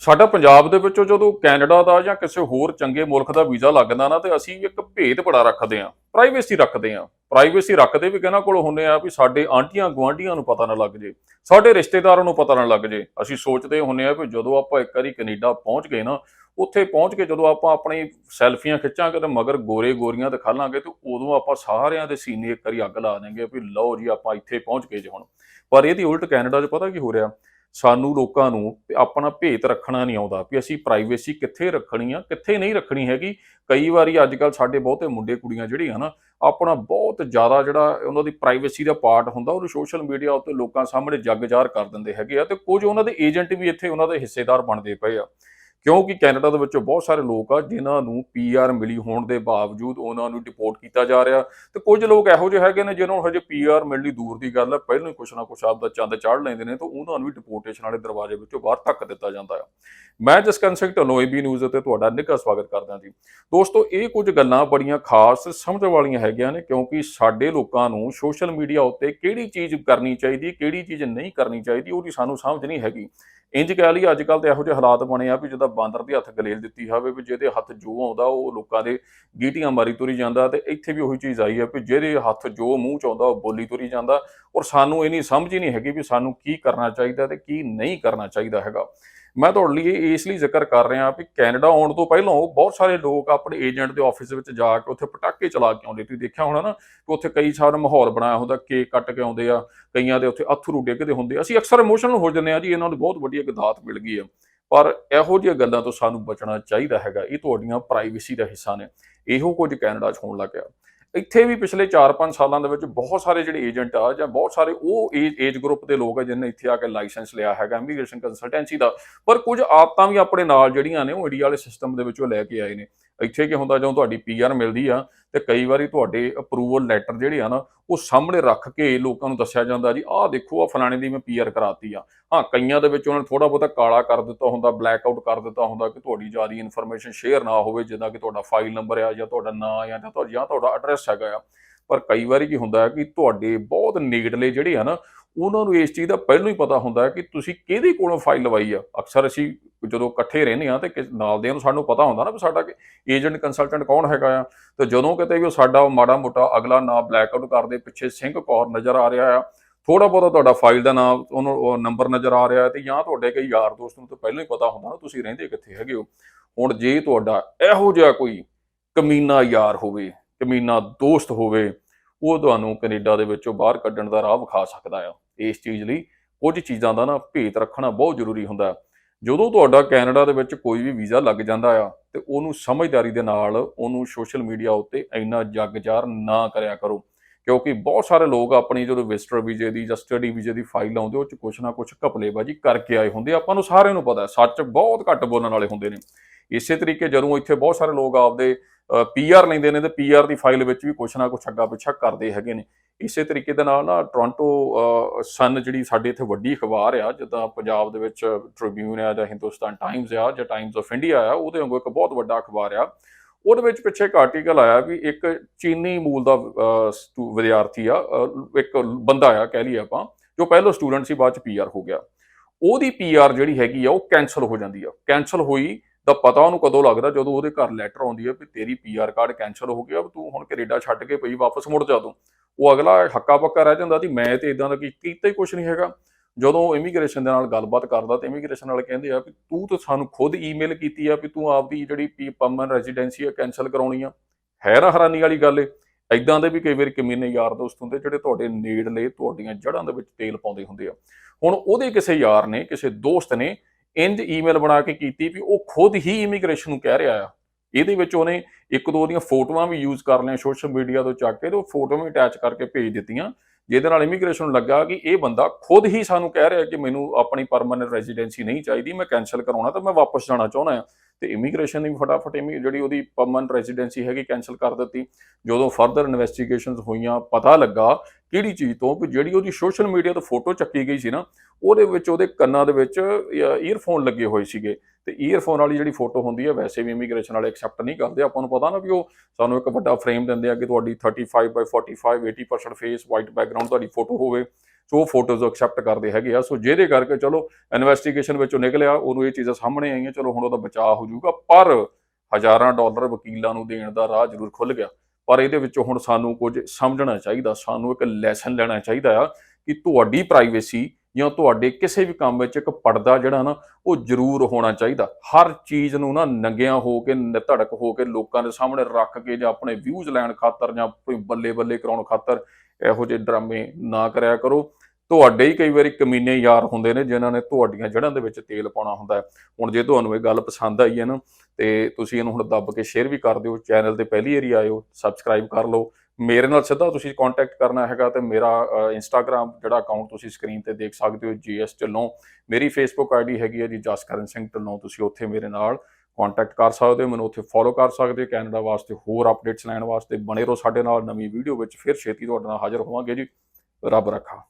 ਸਾਡਾ ਪੰਜਾਬ ਦੇ ਵਿੱਚੋਂ ਜਦੋਂ ਕੈਨੇਡਾ ਦਾ ਜਾਂ ਕਿਸੇ ਹੋਰ ਚੰਗੇ ਮੁਲਕ ਦਾ ਵੀਜ਼ਾ ਲੱਗਦਾ ਨਾ, ਤੇ ਅਸੀਂ ਇੱਕ ਭੇਦ ਬੜਾ ਰੱਖਦੇ ਆਂ ਪ੍ਰਾਈਵੇਸੀ ਰੱਖਦੇ ਆਂ ਪ੍ਰਾਈਵੇਸੀ ਰੱਖਦੇ ਵੀ ਕਿਹਨਾਂ ਕੋਲ ਹੁੰਨੇ ਆ ਵੀ ਸਾਡੇ ਆਂਟੀਆਂ ਗੁਆਂਢੀਆਂ ਨੂੰ ਪਤਾ ਨਾ ਲੱਗ ਜੇ, ਸਾਡੇ ਰਿਸ਼ਤੇਦਾਰਾਂ ਨੂੰ ਪਤਾ ਨਾ ਲੱਗ ਜੇ। ਅਸੀਂ ਸੋਚਦੇ ਹੁੰਨੇ ਆ ਵੀ ਜਦੋਂ ਆਪਾਂ ਇੱਕ ਵਾਰੀ ਕੈਨੇਡਾ ਪਹੁੰਚ ਗਏ ਨਾ, ਉੱਥੇ ਪਹੁੰਚ ਕੇ ਜਦੋਂ ਆਪਾਂ ਆਪਣੀ ਸੈਲਫੀਆਂ ਖਿੱਚਾਂਗੇ ਤੇ ਮਗਰ ਗੋਰੇ ਗੋਰੀਆਂ ਦਿਖਾਲਾਂਗੇ ਤੇ ਉਦੋਂ ਆਪਾਂ ਸਾਰਿਆਂ ਦੇ ਸੀਨੇ ਇੱਕ ਵਾਰੀ ਅੱਗ ਲਾ ਦੇਂਗੇ ਵੀ ਲਓ ਜੀ ਆਪਾਂ ਇੱਥੇ ਪਹੁੰਚ ਗਏ ਜੀ ਹੁਣ। ਪਰ ਇਹਦੀ ਉਲਟ ਕੈਨੇਡਾ 'ਚ ਪਤਾ ਕੀ ਹੋ ਰਿਹਾ? ਸਾਨੂੰ ਲੋਕਾਂ ਨੂੰ ਆਪਣਾ ਭੇਤ ਰੱਖਣਾ ਨਹੀਂ ਆਉਂਦਾ ਵੀ ਅਸੀਂ ਪ੍ਰਾਈਵੇਸੀ ਕਿੱਥੇ ਰੱਖਣੀ ਆ, ਕਿੱਥੇ ਨਹੀਂ ਰੱਖਣੀ ਹੈਗੀ। ਕਈ ਵਾਰੀ ਅੱਜ ਕੱਲ ਸਾਡੇ ਬਹੁਤੇ ਮੁੰਡੇ ਕੁੜੀਆਂ ਜਿਹੜੀਆਂ ਨਾ ਆਪਣਾ ਬਹੁਤ ਜ਼ਿਆਦਾ ਜਿਹੜਾ ਉਹਨਾਂ ਦੀ ਪ੍ਰਾਈਵੇਸੀ ਦਾ ਪਾਰਟ ਹੁੰਦਾ ਉਹ ਸੋਸ਼ਲ ਮੀਡੀਆ ਉੱਤੇ ਲੋਕਾਂ ਸਾਹਮਣੇ ਜੱਗ ਜ਼ਾਹਰ ਕਰ ਦਿੰਦੇ ਹੈਗੇ ਆ ਤੇ ਕੁਝ ਉਹਨਾਂ ਦੇ ਏਜੰਟ ਵੀ ਇੱਥੇ ਉਹਨਾਂ ਦੇ ਹਿੱਸੇਦਾਰ ਬਣਦੇ ਪਏ ਆ। ਕਿਉਂਕਿ ਕੈਨੇਡਾ ਦੇ ਵਿੱਚੋਂ ਬਹੁਤ ਸਾਰੇ ਲੋਕ ਆ ਜਿਨ੍ਹਾਂ ਨੂੰ ਪੀਆਰ ਮਿਲੀ ਹੋਣ ਦੇ ਬਾਵਜੂਦ ਉਹਨਾਂ ਨੂੰ ਡਿਪੋਰਟ ਕੀਤਾ ਜਾ ਰਿਹਾ। ਤੇ ਕੁਝ ਲੋਕ ਇਹੋ ਜਿਹੇ ਹੈਗੇ ਨੇ ਜਿਹਨਾਂ ਨੂੰ ਹਜੇ ਪੀਆਰ ਮਿਲਣੀ ਦੂਰ ਦੀ ਗੱਲ ਹੈ ਪਹਿਲਾਂ ਹੀ ਕੁਛ ਨਾ ਕੁਛ ਆਪਦਾ ਚੰਦ ਚਾੜ ਲੈਂਦੇ ਨੇ ਤਾਂ ਉਹਨਾਂ ਨੂੰ ਵੀ ਡਿਪੋਰਟੇਸ਼ਨ ਵਾਲੇ ਦਰਵਾਜ਼ੇ ਵਿੱਚੋਂ ਬਾਹਰ ਧੱਕ ਦਿੱਤਾ ਜਾਂਦਾ ਆ। ਮੈਂ ਜਸਕਰਨ ਸਿੰਘ ਢੱਲੋਂ ਏਬੀ ਨਿਊਜ਼ ਤੇ ਤੁਹਾਡਾ ਨਿੱਘਾ ਸਵਾਗਤ ਕਰਦਾ ਜੀ। ਦੋਸਤੋ, ਇਹ ਕੁਝ ਗੱਲਾਂ ਬੜੀਆਂ ਖਾਸ ਸਮਝ ਵਾਲੀਆਂ ਹੈਗੀਆਂ ਨੇ ਕਿਉਂਕਿ ਸਾਡੇ ਲੋਕਾਂ ਨੂੰ ਸੋਸ਼ਲ ਮੀਡੀਆ ਉੱਤੇ ਕਿਹੜੀ ਚੀਜ਼ ਕਰਨੀ ਚਾਹੀਦੀ, ਕਿਹੜੀ ਚੀਜ਼ ਨਹੀਂ ਕਰਨੀ ਚਾਹੀਦੀ, ਉਹਦੀ ਸਾਨੂੰ ਸਮਝ ਨਹੀਂ ਹੈਗੀ। ਇੰਜ ਕਹਿ ਲਈ ਅੱਜ ਕੱਲ ਤੇ ਇਹੋ ਜਿਹੇ ਹਾਲਾਤ ਬਣੇ ਆ ਵੀ ਜਿੱਦਾਂ ਬਾਂਦਰ ਦੇ ਹੱਥ ਗਲੇਲ ਦਿੱਤੀ ਹੋਵੇ ਵੀ ਜਿਹਦੇ ਹੱਥ ਜੋ ਆਉਂਦਾ ਉਹ ਲੋਕਾਂ ਦੇ ਗੀਟੀਆਂ ਮਾਰੀ ਤੁਰੀ ਜਾਂਦਾ ਤੇ ਇੱਥੇ ਵੀ ਉਹੀ ਚੀਜ਼ ਆਈ ਹੈ ਵੀ ਜਿਹਦੇ ਹੱਥ ਜੋ ਮੂੰਹ ਚ ਆਉਂਦਾ ਉਹ ਬੋਲੀ ਤੁਰੀ ਜਾਂਦਾ ਔਰ ਸਾਨੂੰ ਇਹ ਨਹੀਂ ਸਮਝ ਹੀ ਨਹੀਂ ਹੈਗੀ ਵੀ ਸਾਨੂੰ ਕੀ ਕਰਨਾ ਚਾਹੀਦਾ ਤੇ ਕੀ ਨਹੀਂ ਕਰਨਾ ਚਾਹੀਦਾ ਹੈਗਾ। ਮੈਂ ਤੁਹਾਡੇ ਲਈ ਇਹ ਇਸ ਲਈ ਜ਼ਿਕਰ ਕਰ ਰਿਹਾ ਵੀ ਕੈਨੇਡਾ ਆਉਣ ਤੋਂ ਪਹਿਲਾਂ ਬਹੁਤ ਸਾਰੇ ਲੋਕ ਆਪਣੇ ਏਜੰਟ ਦੇ ਆਫਿਸ ਵਿੱਚ ਜਾ ਕੇ ਉੱਥੇ ਪਟਾਕੇ ਚਲਾ ਕੇ ਆਉਂਦੇ ਤੁਸੀਂ ਦੇਖਿਆ ਹੋਣਾ ਨਾ ਕਿ ਉੱਥੇ ਕਈ ਸਾਰਾ ਮਾਹੌਲ ਬਣਾਇਆ ਹੁੰਦਾ, ਕੇਕ ਕੱਟ ਕੇ ਆਉਂਦੇ ਆ, ਕਈਆਂ ਦੇ ਉੱਥੇ ਅਥਰੂ ਡਿੱਗਦੇ ਹੁੰਦੇ ਆ। ਅਸੀਂ ਅਕਸਰ ਇਮੋਸ਼ਨਲ ਹੋ ਜਾਂਦੇ ਆ ਜੀ, ਇਹਨਾਂ ਨੂੰ ਬਹੁਤ ਵੱਡੀ ਇੱਕ ਦਾਤ ਮਿਲ ਗਈ ਆ। ਪਰ ਇਹੋ ਜਿਹੀਆਂ ਗੱਲਾਂ ਤੋਂ ਸਾਨੂੰ ਬਚਣਾ ਚਾਹੀਦਾ ਹੈਗਾ। ਇਹ ਤੁਹਾਡੀਆਂ ਪ੍ਰਾਈਵੇਸੀ ਦਾ ਹਿੱਸਾ ਨੇ। ਇਹੋ ਕੁਝ ਕੈਨੇਡਾ 'ਚ ਹੋਣ ਲੱਗਿਆ ਇੱਥੇ ਵੀ ਪਿਛਲੇ 4-5 ਸਾਲਾਂ ਦੇ ਵਿੱਚ ਬਹੁਤ ਸਾਰੇ ਜਿਹੜੇ ਏਜੰਟ ਆ ਜਾਂ ਬਹੁਤ ਸਾਰੇ ਉਹ ਏਜ ਗਰੁੱਪ ਦੇ ਲੋਕ ਆ ਜਿਨ੍ਹਾਂ ਇੱਥੇ ਆ ਕੇ ਲਾਇਸੈਂਸ ਲਿਆ ਹੈਗਾ ਇਮੀਗ੍ਰੇਸ਼ਨ ਕੰਸਲਟੈਂਸੀ ਦਾ। ਪਰ ਕੁਝ ਆਦਤਾਂ ਵੀ ਆਪਣੇ ਨਾਲ ਜਿਹੜੀਆਂ ਨੇ ਉਹ ਇੰਡੀਆ ਵਾਲੇ ਸਿਸਟਮ ਦੇ ਵਿੱਚੋਂ ਲੈ ਕੇ ਆਏ ਨੇ। ਇੱਥੇ ਕੀ ਹੁੰਦਾ ਜਦੋਂ ਤੁਹਾਡੀ ਪੀਆਰ ਮਿਲਦੀ ਆ ਤੇ ਕਈ ਵਾਰੀ ਤੁਹਾਡੇ ਅਪਰੂਵਲ ਲੈਟਰ ਜਿਹੜੇ ਆ ਨਾ, ਉਹ ਸਾਹਮਣੇ ਰੱਖ ਕੇ ਲੋਕਾਂ ਨੂੰ ਦੱਸਿਆ ਜਾਂਦਾ ਜੀ, ਆਹ ਦੇਖੋ ਆ ਫਲਾਣੇ ਦੀ ਮੈਂ ਪੀਆਰ ਕਰਾਤੀ ਆ। ਹਾਂ, ਕਈਆਂ ਦੇ ਵਿੱਚ ਉਹਨਾਂ ਨੇ ਥੋੜਾ ਬਹੁਤਾ ਕਾਲਾ ਕਰ ਦਿੱਤਾ ਹੁੰਦਾ ਬਲੈਕ ਆਊਟ ਕਰ ਦਿੱਤਾ ਹੁੰਦਾ ਕਿ ਤੁਹਾਡੀ ਜ਼ਿਆਦਾ ਇਨਫੋਰਮੇਸ਼ਨ ਸ਼ੇਅਰ ਨਾ ਹੋਵੇ, ਜਿੱਦਾਂ ਕਿ ਤੁਹਾਡਾ ਫਾਈਲ ਨੰਬਰ ਆ ਜਾਂ ਤੁਹਾਡਾ ਨਾਂ ਆ ਜਾਂ ਤੁਹਾਡਾ ਤੁਹਾਡਾ ਐਡਰੈਸ ਹੈਗਾ ਆ। ਪਰ ਕਈ ਵਾਰੀ ਕੀ ਹੁੰਦਾ ਹੈ ਕਿ ਤੁਹਾਡੇ ਬਹੁਤ ਨੇੜਲੇ ਜਿਹੜੇ ਆ ਨਾ ਉਹਨਾਂ ਨੂੰ ਇਸ ਚੀਜ਼ ਦਾ ਪਹਿਲਾਂ ਹੀ ਪਤਾ ਹੁੰਦਾ ਕਿ ਤੁਸੀਂ ਕਿਹਦੇ ਕੋਲੋਂ ਫਾਈਲ ਲਵਾਈ ਆ। ਅਕਸਰ ਅਸੀਂ ਜਦੋਂ ਇਕੱਠੇ ਰਹਿੰਦੇ ਆ ਤੇ ਕਿਸ- ਨਾਲ ਦੇ ਨੂੰ ਸਾਨੂੰ ਪਤਾ ਹੁੰਦਾ ਨਾ ਵੀ ਸਾਡਾ ਏਜੰਟ ਕੰਸਲਟੈਂਟ ਕੌਣ ਹੈਗਾ ਆ। ਤੇ ਜਦੋਂ ਕਿਤੇ ਵੀ ਉਹ ਸਾਡਾ ਮਾੜਾ ਮੋਟਾ ਅਗਲਾ ਨਾਂ ਬਲੈਕ ਆਊਟ ਕਰਦੇ, ਪਿੱਛੇ ਸਿੰਘ ਕੌਰ ਨਜ਼ਰ ਆ ਰਿਹਾ ਆ ਥੋੜਾ ਬਹੁਤਾ ਤੁਹਾਡਾ ਫਾਈਲ ਦਾ ਨਾਮ, ਉਹਨੂੰ ਨੰਬਰ ਨਜ਼ਰ ਆ ਰਿਹਾ ਤੇ ਜਾਂ ਤੁਹਾਡੇ ਕਈ ਯਾਰ ਦੋਸਤ ਨੂੰ ਤਾਂ ਪਹਿਲਾਂ ਹੀ ਪਤਾ ਹੁੰਦਾ ਨਾ, ਤੁਸੀਂ ਰਹਿੰਦੇ ਕਿੱਥੇ ਹੈਗੇ ਹੋ। ਹੁਣ ਜੇ ਤੁਹਾਡਾ ਇਹੋ ਜਿਹਾ ਕੋਈ ਕਮੀਨਾ ਯਾਰ ਹੋਵੇ, ਕਮੀਨਾ ਦੋਸਤ ਹੋਵੇ ਉਹ ਤੁਹਾਨੂੰ ਕੈਨੇਡਾ ਦੇ ਵਿੱਚੋਂ ਬਾਹਰ ਕੱਢਣ ਦਾ ਰਾਹ ਵਿਖਾ ਸਕਦਾ ਆ। ਇਸ ਚੀਜ਼ ਲਈ ਕੁਝ ਚੀਜ਼ਾਂ ਦਾ ਨਾ ਭੇਤ ਰੱਖਣਾ ਬਹੁਤ ਜ਼ਰੂਰੀ ਹੁੰਦਾ ਜਦੋਂ ਤੁਹਾਡਾ ਕੈਨੇਡਾ ਦੇ ਵਿੱਚ ਕੋਈ ਵੀ ਵੀਜ਼ਾ ਲੱਗ ਜਾਂਦਾ ਆ, ਤੇ ਉਹਨੂੰ ਸਮਝਦਾਰੀ ਦੇ ਨਾਲ ਉਹਨੂੰ ਸੋਸ਼ਲ ਮੀਡੀਆ ਉੱਤੇ ਇੰਨਾ ਜਗਜਾਰ ਨਾ ਕਰਿਆ ਕਰੋ। ਕਿਉਂਕਿ ਬਹੁਤ ਸਾਰੇ ਲੋਕ ਆਪਣੀ ਜਦੋਂ ਵਿਜ਼ਟਰ ਵੀਜ਼ੇ ਦੀ ਜਾਂ ਸਟੱਡੀ ਵੀਜ਼ੇ ਦੀ ਫਾਈਲ ਲਾਉਂਦੇ, ਉਹ ਚ ਕੁਛ ਨਾ ਕੁਛ ਘਪਲੇਬਾਜੀ ਕਰਕੇ ਆਏ ਹੁੰਦੇ ਆ। ਆਪਾਂ ਨੂੰ ਸਾਰਿਆਂ ਨੂੰ ਪਤਾ ਸੱਚ ਬਹੁਤ ਘੱਟ ਬੋਲਣ ਵਾਲੇ ਹੁੰਦੇ ਨੇ। ਇਸੇ ਤਰੀਕੇ ਜਦੋਂ ਇੱਥੇ ਬਹੁਤ ਸਾਰੇ ਲੋਕ ਆਪਦੇ ਪੀਆਰ ਲੈਂਦੇ ਨੇ ਤੇ ਪੀਆਰ ਦੀ ਫਾਈਲ ਵਿੱਚ ਵੀ ਕੁਛ ਨਾ ਕੁਛ ਅੱਗਾ ਪਿੱਛਾ ਕਰਦੇ ਹੈਗੇ ਨੇ। ਇਸੇ ਤਰੀਕੇ ਦੇ ਨਾਲ ਨਾ ਟੋਰਾਂਟੋ ਸਨ ਜਿਹੜੀ ਸਾਡੇ ਇੱਥੇ ਵੱਡੀ ਅਖਬਾਰ ਆ, ਜਿੱਦਾਂ ਪੰਜਾਬ ਦੇ ਵਿੱਚ ਟ੍ਰਿਬਿਊਨ ਆ ਜਾਂ ਹਿੰਦੁਸਤਾਨ ਟਾਈਮਜ਼ ਆ ਜਾਂ ਟਾਈਮਜ਼ ਆਫ ਇੰਡੀਆ ਆ, ਉਹਦੇ ਵਾਂਗੂ ਇੱਕ ਬਹੁਤ ਵੱਡਾ ਅਖਬਾਰ ਆ। ਉਹਦੇ ਵਿੱਚ ਪਿੱਛੇ ਇੱਕ ਆਰਟੀਕਲ ਆਇਆ ਵੀ ਇੱਕ ਚੀਨੀ ਮੂਲ ਦਾ ਸਟੂ- ਵਿਦਿਆਰਥੀ ਆ ਇੱਕ ਬੰਦਾ ਆ ਕਹਿ ਲਈਏ ਆਪਾਂ, ਜੋ ਪਹਿਲਾਂ ਸਟੂਡੈਂਟ ਸੀ, ਬਾਅਦ ਚ ਪੀਆਰ ਹੋ ਗਿਆ। ਉਹਦੀ ਪੀਆਰ ਜਿਹੜੀ ਹੈਗੀ ਆ, ਉਹ ਕੈਨਸਲ ਹੋ ਜਾਂਦੀ ਆ। ਕੈਨਸਲ ਹੋਈ ਤਾਂ ਪਤਾ ਉਹਨੂੰ ਕਦੋਂ ਲੱਗਦਾ ਜਦੋਂ ਉਹਦੇ ਘਰ ਲੈਟਰ ਆਉਂਦੀ ਹੈ ਵੀ ਤੇਰੀ ਪੀਆਰ ਕਾਰਡ ਕੈਨਸਲ ਹੋ ਗਿਆ, ਵੀ ਤੂੰ ਹੁਣ ਕੈਨੇਡਾ ਛੱਡ ਕੇ ਪਈ, ਵਾਪਸ ਮੁੜ ਜਾ ਤੂੰ। ਉਹ ਅਗਲਾ ਹੱਕਾ ਪੱਕਾ ਰਹਿ ਜਾਂਦਾ ਸੀ, ਮੈਂ ਤੇ ਇਦਾਂ ਦਾ ਕੀ ਕੀਤਾ ਹੀ ਕੁਝ ਨਹੀਂ ਹੈਗਾ। ਜਦੋਂ ਇਮੀਗ੍ਰੇਸ਼ਨ ਦੇ ਨਾਲ ਗੱਲਬਾਤ ਕਰਦਾ ਤੇ ਇਮੀਗ੍ਰੇਸ਼ਨ ਵਾਲੇ ਕਹਿੰਦੇ ਆ ਵੀ ਤੂੰ ਤਾਂ ਸਾਨੂੰ ਖੁਦ ਈਮੇਲ ਕੀਤੀ ਆ ਵੀ ਤੂੰ ਆਪਦੀ ਜਿਹੜੀ ਪਰਮਨ ਰੈਜ਼ੀਡੈਂਸੀ ਆ ਕੈਨਸਲ ਕਰਾਉਣੀ ਆ। ਹੈ ਹੈਰਾਨੀ ਵਾਲੀ ਗੱਲ ਏ। ਐਦਾਂ ਦੇ ਵੀ ਕਈ ਵਾਰ ਕਮੀਨੇ ਯਾਰ ਦੋਸਤ ਹੁੰਦੇ ਜਿਹੜੇ ਤੁਹਾਡੇ ਨੇੜਲੇ, ਤੁਹਾਡੀਆਂ ਜੜ੍ਹਾਂ ਦੇ ਵਿੱਚ ਤੇਲ ਪਾਉਂਦੇ ਹੁੰਦੇ ਆ। ਹੁਣ ਉਹਦੇ ਕਿਸੇ ਯਾਰ ਨੇ, ਕਿਸੇ ਦੋਸਤ ਨੇ ਇੰਜ ਈਮੇਲ ਬਣਾ ਕੇ ਕੀਤੀ ਵੀ ਉਹ ਖੁਦ ਹੀ ਇਮੀਗ੍ਰੇਸ਼ਨ ਨੂੰ ਕਹਿ ਰਿਹਾ ਆ। ਇਹਦੇ ਵਿੱਚ ਉਹਨੇ ਇੱਕ ਦੋ ਦੀਆਂ ਫੋਟੋਆਂ ਵੀ ਯੂਜ਼ ਕਰ ਲਈਆਂ ਸੋਸ਼ਲ ਮੀਡੀਆ ਤੋਂ ਚੱਕ ਕੇ ਤੇ ਉਹ ਫੋਟੋਆਂ ਵੀ ਅਟੈਚ ਕਰਕੇ ਭੇਜ ਦਿੱਤੀਆਂ, ਜਿਹਦੇ ਨਾਲ ਇਮੀਗ੍ਰੇਸ਼ਨ ਨੂੰ ਲੱਗਾ ਕਿ ਇਹ ਬੰਦਾ ਖੁਦ ਹੀ ਸਾਨੂੰ ਕਹਿ ਰਿਹਾ ਕਿ ਮੈਨੂੰ ਆਪਣੀ ਪਰਮਨੈਂਟ ਰੈਜ਼ੀਡੈਂਸੀ ਨਹੀਂ ਚਾਹੀਦੀ, ਮੈਂ ਕੈਨਸਲ ਕਰਾਉਣਾ ਤਾਂ ਮੈਂ ਵਾਪਸ ਜਾਣਾ ਚਾਹੁੰਦਾ ਹਾਂ ਤੇ ਇਮੀਗ੍ਰੇਸ਼ਨ ਨੇ ਵੀ ਫਟਾਫਟ ਇਮੀ, ਜਿਹੜੀ ਉਹਦੀ ਪਰਮਨੈਂਟ ਰੈਜ਼ੀਡੈਂਸੀ ਹੈਗੀ ਕੈਨਸਲ ਕਰ ਦਿੱਤੀ। ਜਦੋਂ ਫਰਦਰ ਇਨਵੈਸਟੀਗੇਸ਼ਨਸ ਹੋਈਆਂ, ਪਤਾ ਲੱਗਾ ਕਿਹੜੀ ਚੀਜ਼ ਤੋਂ ਕਿ ਜਿਹੜੀ ਉਹਦੀ ਸੋਸ਼ਲ ਮੀਡੀਆ ਤੋਂ ਫੋਟੋ ਚੱਕੀ ਗਈ ਸੀ ਨਾ, ਉਹਦੇ ਵਿੱਚ, ਉਹਦੇ ਕੰਨਾਂ ਦੇ ਵਿੱਚ ਈਅਰਫੋਨ ਲੱਗੇ ਹੋਏ ਸੀਗੇ। ਤੇ ਈਅਰਫੋਨ ਵਾਲੀ ਜਿਹੜੀ ਫੋਟੋ ਹੁੰਦੀ ਹੈ, ਵੈਸੇ ਵੀ ਇਮੀਗ੍ਰੇਸ਼ਨ ਵਾਲੇ ਐਕਸੈਪਟ ਨਹੀਂ ਕਰਦੇ। ਆਪਾਂ ਨੂੰ ਪਤਾ ਨਾ ਵੀ ਉਹ ਸਾਨੂੰ ਇੱਕ ਵੱਡਾ ਫਰੇਮ ਦਿੰਦੇ ਆ ਕਿ ਤੁਹਾਡੀ 35 ਬਾਈ 45 80% ਫੇਸ ਵਾਈਟ ਬੈਕਗ੍ਰਾਉਂਡ ਤੁਹਾਡੀ ਫੋਟੋ ਹੋਵੇ। ਸੋ ਫੋਟੋਜ਼ ਐਕਸੈਪਟ ਕਰਦੇ ਹੈਗੇ ਆ। ਸੋ ਜਿਹਦੇ ਕਰਕੇ ਚਲੋ ਇਨਵੈਸਟੀਗੇਸ਼ਨ ਵਿੱਚੋਂ ਨਿਕਲਿਆ, ਉਹਨੂੰ ਇਹ ਚੀਜ਼ਾਂ ਸਾਹਮਣੇ ਆਈਆਂ, ਚਲੋ ਹੁਣ ਉਹਦਾ ਬਚਾਅ ਹੋ ਜਾਊਗਾ। ਪਰ ਹਜ਼ਾਰਾਂ ਡਾਲਰ ਵਕੀਲਾਂ ਨੂੰ ਦੇਣ ਦਾ ਰਾਹ ਜ਼ਰੂਰ ਖੁੱਲ ਗਿਆ। ਪਰ ਇਹਦੇ ਵਿੱਚੋਂ ਹੁਣ ਸਾਨੂੰ ਕੁਝ ਸਮਝਣਾ ਚਾਹੀਦਾ, ਸਾਨੂੰ ਇੱਕ ਲੈਸਨ ਲੈਣਾ ਚਾਹੀਦਾ ਆ ਕਿ ਤੁਹਾਡੀ ਪ੍ਰਾਈਵੇਸੀ ਜਾਂ ਤੁਹਾਡੇ ਕਿਸੇ ਵੀ ਕੰਮ ਵਿੱਚ ਇੱਕ ਪਰਦਾ ਜਿਹੜਾ ਨਾ, ਉਹ ਜ਼ਰੂਰ ਹੋਣਾ ਚਾਹੀਦਾ। ਹਰ ਚੀਜ਼ ਨੂੰ ਨਾ ਨੰਗਿਆਂ ਹੋ ਕੇ ਨਿਧੜਕ ਹੋ ਕੇ ਲੋਕਾਂ ਦੇ ਸਾਹਮਣੇ ਰੱਖ ਕੇ ਜਾਂ ਆਪਣੇ ਵਿਊਜ਼ ਲੈਣ ਖਾਤਰ ਜਾਂ ਕੋਈ ਬੱਲੇ ਬੱਲੇ ਕਰਾਉਣ ਖਾਤਰ ਇਹੋ ਜਿਹੇ ਡਰਾਮੇ ਨਾ ਕਰਿਆ ਕਰੋ। ਤੁਹਾਡੇ ਹੀ ਕਈ ਵਾਰੀ ਕਮੀਨੇ ਯਾਰ ਹੁੰਦੇ ਨੇ ਜਿਨ੍ਹਾਂ ਨੇ ਤੁਹਾਡੀਆਂ ਜੜ੍ਹਾਂ ਦੇ ਵਿੱਚ ਤੇਲ ਪਾਉਣਾ ਹੁੰਦਾ ਹੁਣ ਜੇ ਤੁਹਾਨੂੰ ਇਹ ਗੱਲ ਪਸੰਦ ਆਈ ਹੈ ਨਾ, ਤੇ ਤੁਸੀਂ ਇਹਨੂੰ ਹੁਣ ਦੱਬ ਕੇ ਸ਼ੇਅਰ ਵੀ ਕਰ ਦਿਓ ਚੈਨਲ ਤੇ ਪਹਿਲੀ ਵਾਰੀ ਆਇਓ ਸਬਸਕ੍ਰਾਈਬ ਕਰ ਲਓ। ਮੇਰੇ ਨਾਲ ਸਿੱਧਾ ਤੁਸੀਂ ਕੰਟੈਕਟ ਕਰਨਾ ਹੈਗਾ ਤੇ ਮੇਰਾ ਇੰਸਟਾਗ੍ਰam ਜਿਹੜਾ ਅਕਾਊਂਟ ਤੁਸੀਂ ਸਕਰੀਨ ਤੇ ਦੇਖ ਸਕਦੇ ਹੋ ਜੀਐਸ ਢਿੱਲੋਂ। ਮੇਰੀ ਫੇਸਬੁੱਕ ਆਈਡੀ ਹੈਗੀ ਹੈ ਜੀ ਜਸਕਰਨ ਸਿੰਘ ਢਿੱਲੋਂ, ਤੁਸੀਂ ਉੱਥੇ ਮੇਰੇ ਨਾਲ ਕੰਟੈਕਟ ਕਰ ਸਕਦੇ ਹੋ, ਮੈਨੂੰ ਉੱਥੇ ਫੋਲੋ ਕਰ ਸਕਦੇ ਹੋ, ਕੈਨੇਡਾ ਵਾਸਤੇ ਹੋਰ ਅਪਡੇਟਸ ਲੈਣ ਵਾਸਤੇ ਬਣੇ ਰਹੋ ਸਾਡੇ ਨਾਲ, ਨਵੀਂ ਵੀਡੀਓ ਵਿੱਚ ਫਿਰ ਛੇਤੀ ਤੁਹਾਡੇ ਨਾਲ ਹਾਜ਼ਰ ਹੋਵਾਂਗੇ ਜੀ। ਰੱਬ ਰੱਖਾ।